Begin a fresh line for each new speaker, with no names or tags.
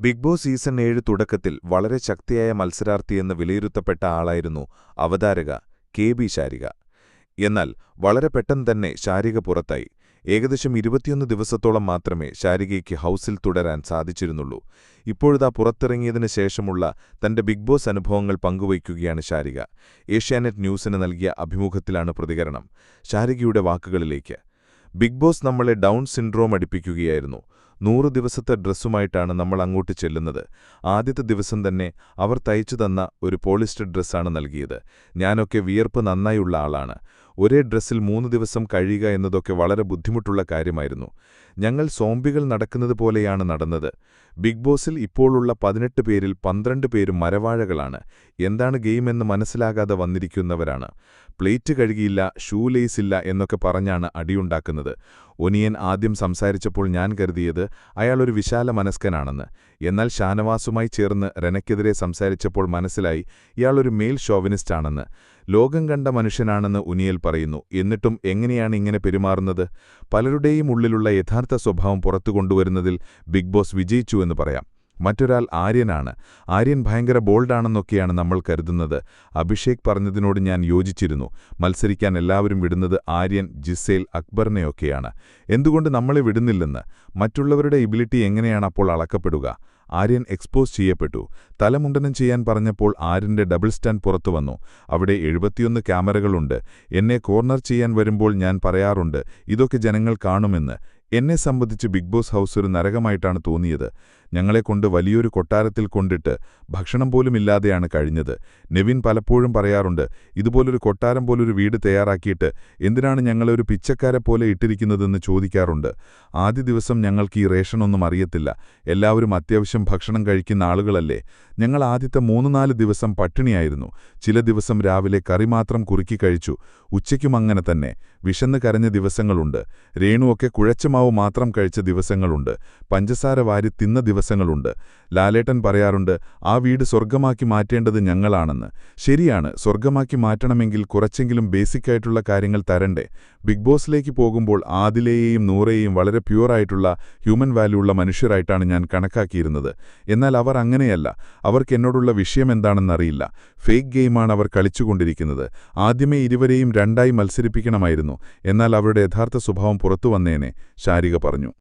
Big boss season ഏഴ് തുടക്കത്തിൽ വളരെ ശക്തിയായ മത്സരാർത്ഥിയെന്ന് വിലയിരുത്തപ്പെട്ട ആളായിരുന്നു അവതാരക കെ ബി ശാരിക. എന്നാൽ വളരെ പെട്ടെന്ന് തന്നെ ശാരിക പുറത്തായി. ഏകദേശം ഇരുപത്തിയൊന്ന് ദിവസത്തോളം മാത്രമേ ശാരികയ്ക്ക് ഹൗസിൽ തുടരാൻ സാധിച്ചിരുന്നുള്ളൂ. ഇപ്പോഴിതാ പുറത്തിറങ്ങിയതിനു ശേഷമുള്ള തന്റെ ബിഗ് ബോസ് അനുഭവങ്ങൾ പങ്കുവയ്ക്കുകയാണ് ശാരിക. ഏഷ്യാനെറ്റ് ന്യൂസിന് നൽകിയ അഭിമുഖത്തിലാണ് പ്രതികരണം. ശാരികയുടെ വാക്കുകളിലേക്ക്. ബിഗ് ബോസ് നമ്മളെ ഡൗൺ സിൻഡ്രോം അടിപ്പിക്കുകയായിരുന്നു. നൂറ് ദിവസത്തെ ഡ്രസ്സുമായിട്ടാണ് നമ്മൾ അങ്ങോട്ട് ചെല്ലുന്നത്. ആദ്യത്തെ ദിവസം തന്നെ അവർ തയ്ച്ചു തന്ന ഒരു പോളിസ്റ്റർ ഡ്രസ്സാണ് നൽകിയത്. ഞാനൊക്കെ വിയർപ്പ് നന്നായുള്ള ആളാണ്. ഒരേ ഡ്രസ്സിൽ മൂന്ന് ദിവസം കഴിയുക എന്നതൊക്കെ വളരെ ബുദ്ധിമുട്ടുള്ള കാര്യമായിരുന്നു. ഞങ്ങൾ സോംബികൾ നടക്കുന്നത് പോലെയാണ് നടന്നത്. ബിഗ് ബോസിൽ ഇപ്പോഴുള്ള പതിനെട്ട് പേരിൽ പന്ത്രണ്ട് പേരും മരവാഴകളാണ്. എന്താണ് ഗെയിമെന്ന് മനസ്സിലാകാതെ വന്നിരിക്കുന്നവരാണ്. പ്ലേറ്റ് കഴുകിയില്ല ഷൂ ലേസില്ല എന്നൊക്കെ പറഞ്ഞാണ് അടിയുണ്ടാക്കുന്നത്. ഒനിയൻ ആദ്യം സംസാരിച്ചപ്പോൾ ഞാൻ കരുതിയത് അയാൾ ഒരു വിശാല മനസ്കനാണെന്ന്. എന്നാൽ ഷാനവാസുമായി ചേർന്ന് റെനയ്ക്കെതിരെ സംസാരിച്ചപ്പോൾ മനസ്സിലായി ഇയാളൊരു മെയിൽ ഷോവിനിസ്റ്റാണെന്ന് ലോകം കണ്ട മനുഷ്യനാണെന്ന് ഉനിയൽ പറയുന്നു. എന്നിട്ടും എങ്ങനെയാണ് ഇങ്ങനെ പെരുമാറുന്നത്? പലരുടെയും ഉള്ളിലുള്ള യഥാർത്ഥ സ്വഭാവം പുറത്തു കൊണ്ടുവരുന്നതിൽ ബിഗ് ബോസ് വിജയിച്ചു എന്ന് പറയാം. മറ്റൊരാൾ ആര്യനാണ്. ആര്യൻ ഭയങ്കര ബോൾഡാണെന്നൊക്കെയാണ് നമ്മൾ കരുതുന്നത്. അഭിഷേക് പറഞ്ഞതിനോട് ഞാൻ യോജിച്ചിരുന്നു. മത്സരിക്കാൻ എല്ലാവരും വിടുന്നത് ആര്യൻ ജിസേൽ അക്ബറിനെയൊക്കെയാണ്. എന്തുകൊണ്ട് നമ്മളെ വിടുന്നില്ലെന്ന്? മറ്റുള്ളവരുടെ എബിലിറ്റി എങ്ങനെയാണ് അപ്പോൾ അളക്കപ്പെടുക? ആര്യൻ എക്സ്പോസ് ചെയ്യപ്പെട്ടു. തലമുണ്ടനം ചെയ്യാൻ പറഞ്ഞപ്പോൾ ആര്യന്റെ ഡബിൾ സ്റ്റാൻഡ് പുറത്തു വന്നു. അവിടെ എഴുപത്തിയൊന്ന് ക്യാമറകളുണ്ട്. എന്നെ കോർണർ ചെയ്യാൻ വരുമ്പോൾ ഞാൻ പറയാറുണ്ട് ഇതൊക്കെ ജനങ്ങൾ കാണുമെന്ന്. എന്നെ സംബന്ധിച്ച് ബിഗ് ബോസ് ഹൗസ് ഒരു നരകമായിട്ടാണ് തോന്നിയത്. ഞങ്ങളെക്കൊണ്ട് വലിയൊരു കൊട്ടാരത്തിൽ കൊണ്ടിട്ട് ഭക്ഷണം പോലും ഇല്ലാതെയാണ് കഴിഞ്ഞത്. നെവിൻ പലപ്പോഴും പറയാറുണ്ട് ഇതുപോലൊരു കൊട്ടാരം പോലൊരു വീട് തയ്യാറാക്കിയിട്ട് എന്തിനാണ് ഞങ്ങളെ ഒരു പിച്ചക്കാരെ പോലെ ഇട്ടിരിക്കുന്നതെന്ന് ചോദിക്കാറുണ്ട്. ആദ്യ ദിവസം ഞങ്ങൾക്ക് ഈ റേഷനൊന്നും അറിയത്തില്ല. എല്ലാവരും അത്യാവശ്യം ഭക്ഷണം കഴിക്കുന്ന ആളുകളല്ലേ. ഞങ്ങൾ ആദ്യത്തെ മൂന്ന് നാല് ദിവസം പട്ടിണിയായിരുന്നു. ചില ദിവസം രാവിലെ കറി മാത്രം കുറുക്കി കഴിച്ചു. ഉച്ചയ്ക്കും അങ്ങനെ തന്നെ. വിശന്ന് കരഞ്ഞ ദിവസങ്ങളുണ്ട്. രേണുവൊക്കെ കുഴച്ചമാവ് മാത്രം കഴിച്ച ദിവസങ്ങളുണ്ട്. പഞ്ചസാര വാരി തിന്ന ദിവസങ്ങളുണ്ട്. ലാലേട്ടൻ പറയാറുണ്ട് ആ വീട് സ്വർഗമാക്കി മാറ്റേണ്ടത് ഞങ്ങളാണെന്ന്. ശരിയാണ് സ്വർഗമാക്കി മാറ്റണമെങ്കിൽ കുറച്ചെങ്കിലും ബേസിക്കായിട്ടുള്ള കാര്യങ്ങൾ തരണ്ടേ. ബിഗ് ബോസിലേക്ക് പോകുമ്പോൾ ആദിലേയെയും നൂറേയും വളരെ പ്യുവറായിട്ടുള്ള ഹ്യൂമൻ വാല്യൂ ഉള്ള മനുഷ്യരായിട്ടാണ് ഞാൻ കണക്കാക്കിയിരുന്നത്. എന്നാൽ അവർ അങ്ങനെയല്ല. അവർക്ക് എന്നോടുള്ള വിഷയം എന്താണെന്നറിയില്ല. ഫേക്ക് ഗെയിമാണ് അവർ കളിച്ചുകൊണ്ടിരിക്കുന്നത്. ആദ്യമേ ഇരുവരെയും രണ്ടായി മത്സരിപ്പിക്കണമായിരുന്നു. എന്നാൽ അവരുടെ യഥാർത്ഥ സ്വഭാവം പുറത്തു വന്നേനെ ശാരിക പറഞ്ഞു.